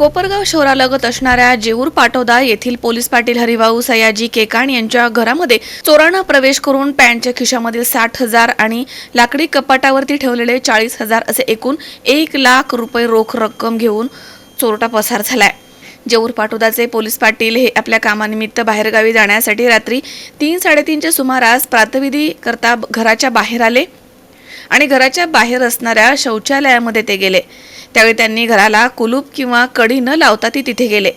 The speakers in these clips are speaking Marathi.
कोपरगाव शहरालगत असणाऱ्या जेऊर पाटोदा येथील पोलीस पाटील हरिभाऊ सयाजी केकाण यांच्या घरामध्ये चोरांना प्रवेश करून पॅन्टच्या खिशामधील साठ हजार आणि लाकडी कपाटावरती ठेवलेले चाळीस हजार असे एकूण एक लाख रुपये रोख रक्कम घेऊन चोरटा पसार झालाय. जेऊर पाटोदाचे पोलीस पाटील हे आपल्या कामानिमित्त बाहेरगावी जाण्यासाठी रात्री तीन साडेतीनच्या सुमारास प्रातविधी करता घराच्या बाहेर आले आणि घराच्या बाहेर असणाऱ्या शौचालयामध्ये ते गेले. त्यावेळी त्यांनी घराला कुलूप किंवा कडी न लावता ती तिथे गेले.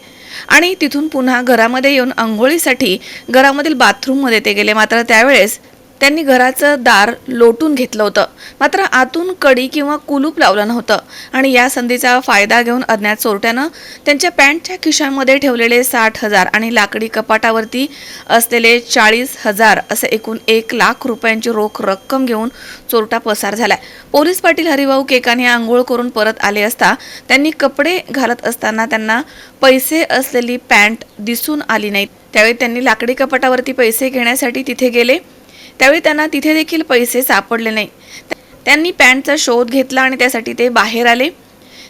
आणि तिथून पुन्हा घरामध्ये येऊन आंघोळीसाठी घरामधील बाथरूममध्ये ते गेले. मात्र त्यावेळेस त्यांनी घराचं दार लोटून घेतलं होतं. मात्र आतून कडी किंवा कुलूप लावलं नव्हतं. आणि या संधीचा फायदा घेऊन अज्ञात चोरट्यानं त्यांच्या पॅन्टच्या खिशांमध्ये ठेवलेले साठ हजार आणि लाकडी कपाटावरती असलेले चाळीस हजार असे एकूण एक लाख रुपयांची रोख रक्कम घेऊन चोरटा पसार झालाय. पोलीस पाटील हरिभाऊ केकाने आंघोळ करून परत आले असता त्यांनी कपडे घालत असताना त्यांना पैसे असलेली पॅन्ट दिसून आली नाही त्यावेळी त्यांनी लाकडी कपाटावरती पैसे घेण्यासाठी तिथे गेले. त्यावेळी त्यांना तिथे देखील पैसे सापडले नाही. त्यांनी पॅन्टचा शोध घेतला आणि त्यासाठी ते बाहेर आले.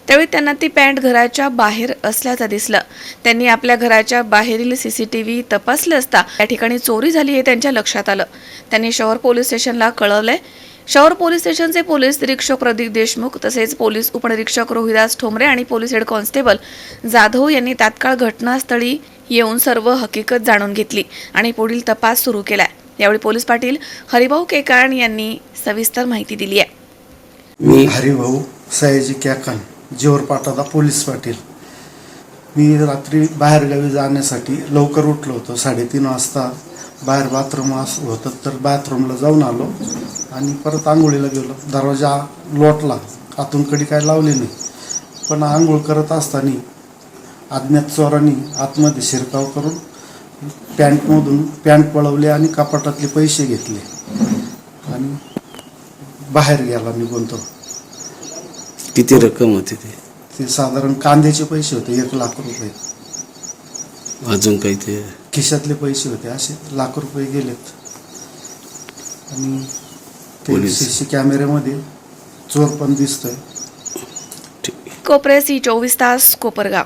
त्यावेळी त्यांना ती पॅन्ट घराच्या बाहेर असल्याचं दिसलं. त्यांनी आपल्या घराच्या बाहेरील सी सी टी व्ही तपासलं असता या ठिकाणी चोरी झाली हे त्यांच्या लक्षात आलं. त्यांनी शहर पोलीस स्टेशनला कळवलंय. शहर पोलीस स्टेशनचे पोलीस निरीक्षक प्रदीप देशमुख तसेच पोलीस उपनिरीक्षक रोहिदास ठोंबरे आणि पोलीस हेड कॉन्स्टेबल जाधव यांनी तात्काळ घटनास्थळी येऊन सर्व हकीकत जाणून घेतली आणि पुढील तपास सुरू केलाय. यावेळी पोलीस पाटील हरिभाऊ केकाण यांनी सविस्तर माहिती दिली आहे. मी हरिभाऊ सयाजी केकाण जेवर पोलीस पाटील. मी रात्री बाहेरगावी जाण्यासाठी लवकर उठलो होतो साडेतीन वाजता. बाहेर बाथरूम होतं तर बाथरूमला जाऊन आलो आणि परत आंघोळीला गेलो. दरवाजा लोटला आतून कडी काय लावली नाही. पण आंघोळ करत असताना अज्ञात चोरांनी आतमध्ये शिरकाव करून पॅन्टमधून पॅन्ट पळवले आणि कपाटातले पैसे घेतले. आणि बाहेर गेला निघून तो. किती रक्कम होती ते? ते साधारण कांद्याचे पैसे होते एक लाख रुपये. अजून काही ते? खिशातले पैसे होते असे लाख रुपये गेलेत. आणि ते पोलीस. सी सी कॅमेऱ्यामध्ये चोर पण दिसतोय. ठीक. कोपरे सी चोवीस तास कोपरगाव.